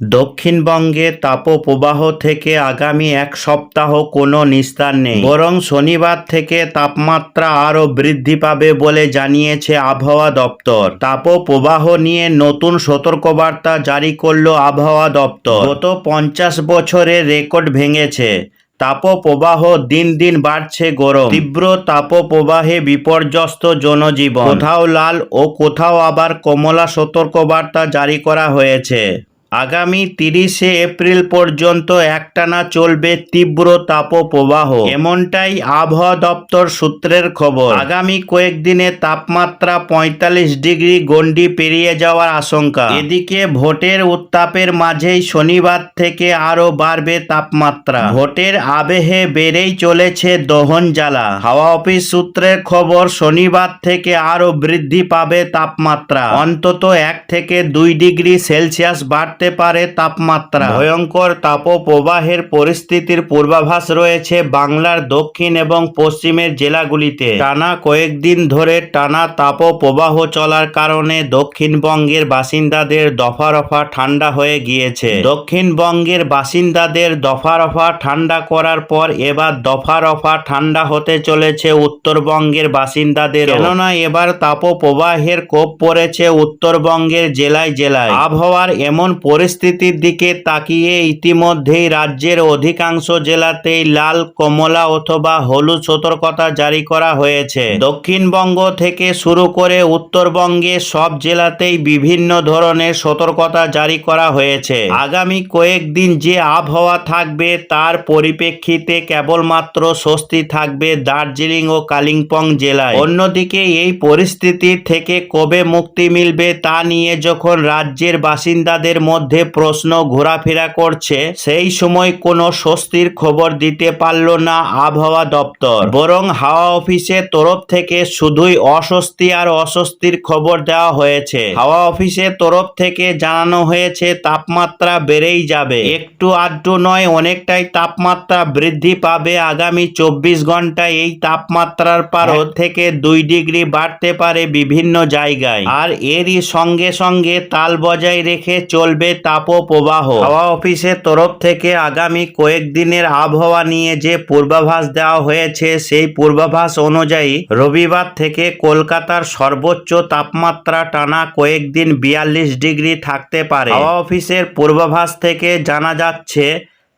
দক্ষিণবঙ্গে তাপপ্রবাহ থেকে আগামী এক সপ্তাহ কোনো নিস্তার নেই। বরং শনিবার থেকে তাপমাত্রা আরও বৃদ্ধি পাবে বলে জানিয়েছে আবহাওয়া দপ্তর। তাপপ্রবাহ নিয়ে নতুন সতর্কবার্তা জারি করল আবহাওয়া দপ্তর। গত পঞ্চাশ বছরের রেকর্ড ভেঙেছে। তাপপ্রবাহ দিন দিন বাড়ছে গরম। তীব্র তাপপ্রবাহে বিপর্যস্ত জনজীবন। কোথাও লাল ও কোথাও আবার কমলা সতর্কবার্তা জারি করা হয়েছে। আগামী তিরিশে এপ্রিল পর্যন্ত একটানা চলবে তীব্র তাপপ্রবাহ। এমনটাই আবহাওয়া দপ্তর সূত্রের খবর। আগামী কয়েকদিনে তাপমাত্রা পঁয়তাল্লিশ ডিগ্রি গণ্ডি পেরিয়ে যাওয়ার আশঙ্কা। এদিকে ভোটের উত্তাপের মাঝেই শনিবার থেকে আরও বাড়বে তাপমাত্রা। ভোটের আবেহে বেড়েই চলেছে দহন জ্বালা। হাওয়া অফিস সূত্রের খবর, শনিবার থেকে আরও বৃদ্ধি পাবে তাপমাত্রা। অন্তত এক থেকে দুই ডিগ্রি সেলসিয়াস বাড়তে পারে তাপমাত্রা। ভয়ঙ্কর তাপপ্রবাহের পরিস্থিতির পূর্বাভাস রয়েছে বাংলার দক্ষিণ এবং পশ্চিমের জেলাগুলিতে। টানা কয়েকদিন ধরে টানা তাপপ্রবাহ চলার কারণে দক্ষিণবঙ্গের বাসিন্দাদের দফা রফা ঠান্ডা হয়ে গিয়েছে। দক্ষিণবঙ্গের বাসিন্দাদের দফা রফা ঠান্ডা করার পর এবার দফা রফা ঠান্ডা হতে চলেছে উত্তরবঙ্গের বাসিন্দাদের কেননা এবার তাপপ্রবাহের কোপ পড়েছে উত্তরবঙ্গের জেলায় জেলায়। আবহাওয়ার এমন পরিস্থিতির দিকে তাকিয়ে ইতিমধ্যেই রাজ্যের অধিকাংশ জেলাতেই লাল কমলা অথবা হলুদ সতর্কতা জারি করা হয়েছে। দক্ষিণবঙ্গ থেকে শুরু করে উত্তরবঙ্গে সব জেলাতেই বিভিন্ন ধরনের সতর্কতা জারি করা হয়েছে। আগামী কয়েকদিন যে আবহাওয়া থাকবে তার পরিপ্রেক্ষিতে কেবলমাত্র স্বস্তি থাকবে দার্জিলিং ও কালিম্পং জেলায়। অন্যদিকে এই পরিস্থিতি থেকে কবে মুক্তি মিলবে তা নিয়ে যখন রাজ্যের বাসিন্দাদের মধ্যে প্রশ্ন ঘোরাফেরা করছে, সেই সময় কোনো স্বস্তির খবর দিতে পারল না আবহাওয়া দপ্তর। বরং হাওয়া অফিসের তরফ থেকে শুধুই অস্বস্তি আর অস্বস্তির খবর দেওয়া হয়েছে। হাওয়া অফিসের তরফ থেকে জানানো হয়েছে, তাপমাত্রা বেড়েই যাবে। একটু আধটু নয়, অনেকটাই তাপমাত্রা বৃদ্ধি পাবে আগামী চব্বিশ ঘন্টায় এই তাপমাত্রার পারদ থেকে দুই ডিগ্রি বাড়তে পারে বিভিন্ন জায়গায়। আর এরই সঙ্গে সঙ্গে তাল বজায় রেখে চলবে তাপপ্রবাহ। হাওয়া অফিসের তরফ থেকে আগামী কয়েকদিনের আবহাওয়া নিয়ে যে পূর্বাভাস দেওয়া হয়েছে, সেই পূর্বাভাস অনুযায়ী রবিবার থেকে কলকাতার সর্বোচ্চ তাপমাত্রা টানা কয়েকদিন বিয়াল্লিশ ডিগ্রি থাকতে পারে। হাওয়া অফিসের পূর্বাভাস থেকে জানা যাচ্ছে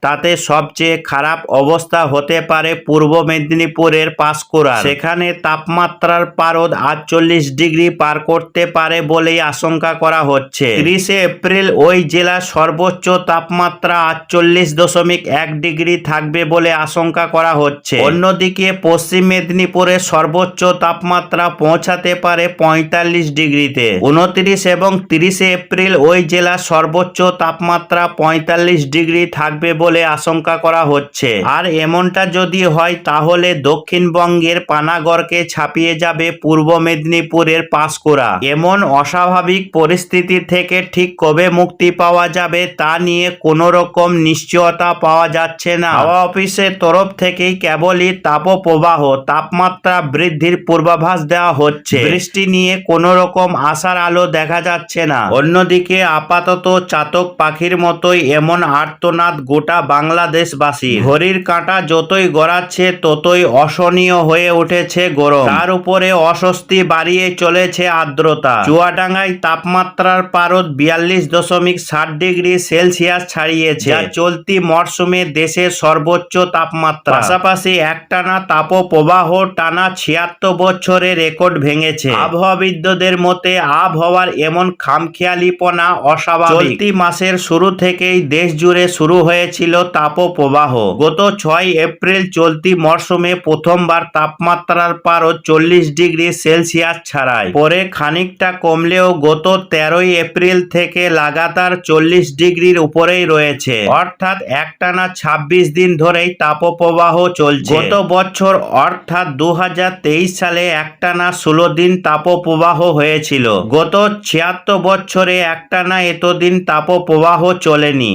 তাতে সবচেয়ে খারাপ অবস্থা হতে পারে পূর্ব মেদিনীপুরের পাঁশকুড়া সেখানে তাপমাত্রার পারদ আটচল্লিশ ডিগ্রি পার করতে পারে বলেই আশঙ্কা করা হচ্ছে। তিরিশে এপ্রিল ওই জেলার সর্বোচ্চ তাপমাত্রা আটচল্লিশ দশমিক এক ডিগ্রি থাকবে বলে আশঙ্কা করা হচ্ছে। অন্যদিকে পশ্চিম মেদিনীপুরের সর্বোচ্চ তাপমাত্রা পৌঁছাতে পারে পঁয়তাল্লিশ ডিগ্রিতে। উনত্রিশ এবং তিরিশে এপ্রিল ওই জেলার সর্বোচ্চ তাপমাত্রা পঁয়তাল্লিশ ডিগ্রি থাকবে বলে আশঙ্কা করা হচ্ছে। আর এমনটা যদি হয় তাহলে দক্ষিণবঙ্গের পানাগড়কে ছাপিয়ে যাবে পূর্ব মেদিনীপুরের পাঁশকুড়া। এমন অস্বাভাবিক পরিস্থিতি থেকে ঠিক কবে মুক্তি পাওয়া যাবে তা নিয়ে কোনো রকম নিশ্চয়তা পাওয়া যাচ্ছে না। হাওয়া অফিসের তরফ থেকেই কেবলই তাপপ্রবাহ তাপমাত্রা বৃদ্ধির পূর্বাভাস দেওয়া হচ্ছে। বৃষ্টি নিয়ে কোনো রকম আশার আলো দেখা যাচ্ছে না। অন্যদিকে আপাতত চাতক পাখির মতোই এমন আর্তনাদ গোটা বাংলাদেশবাসী ঘড়ির কাঁটা যতই গড়াচ্ছে ততই অসহনীয় হয়ে উঠেছে গরম। তার উপরে অস্বস্তি বাড়িয়ে চলেছে আর্দ্রতা। চুয়াডাঙ্গায় তাপমাত্রার পারদ বিয়াল্লিশ দশমিক ষাট ডিগ্রি সেলসিয়াস ছাড়িয়েছে। যা চলতি মরশুমে দেশের সর্বোচ্চ তাপমাত্রা। পাশাপাশি একটানা তাপপ্রবাহ টানা ছিয়াত্তর বছরে রেকর্ড ভেঙেছে। আবহাওয়াবিদদের মতে আবহাওয়ার এমন খামখেয়ালিপনা অস্বাভাবিক। চলতি মাসের শুরু থেকেই দেশ জুড়ে শুরু হয়েছিল তাপপ্রবাহ। গত ছয় এপ্রিল চলতি মরশুমে প্রথমবার তাপমাত্রার পারদ চল্লিশ ডিগ্রি সেলসিয়াস ছাড়ায় পরে খানিকটা কমলেও গত তেরোই এপ্রিল থেকে লাগাতার চল্লিশ ডিগ্রির উপরেই রয়েছে। অর্থাৎ একটানা ছাব্বিশ দিন ধরেই তাপপ্রবাহ চলছে। গত বছর অর্থাৎ দু হাজার তেইশ সালে একটানা ষোলো দিন তাপপ্রবাহ হয়েছিল। গত ছিয়াত্তর বছরে একটানা এতদিন তাপপ্রবাহ চলেনি।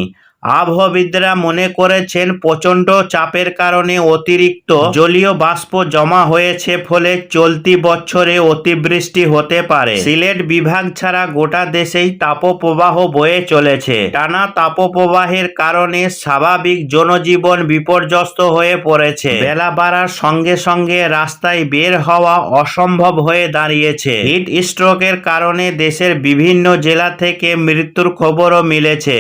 আবহবিদরা মনে করেছেন, প্রচণ্ড চাপের কারণে অতিরিক্ত জলীয় বাষ্প জমা হয়েছে ফলে চলতি বছরে অতিবৃষ্টি হতে পারে। সিলেট বিভাগ ছাড়া গোটা দেশেই তাপপ্রবাহ বয়ে চলেছে। টানা তাপপ্রবাহের কারণে স্বাভাবিক জনজীবন বিপর্যস্ত হয়ে পড়েছে। বেলা বাড়ার সঙ্গে সঙ্গে রাস্তায় বের হওয়া অসম্ভব হয়ে দাঁড়িয়েছে। হিট স্ট্রোকের কারণে দেশের বিভিন্ন জেলা থেকে মৃত্যুর খবরও মিলেছে।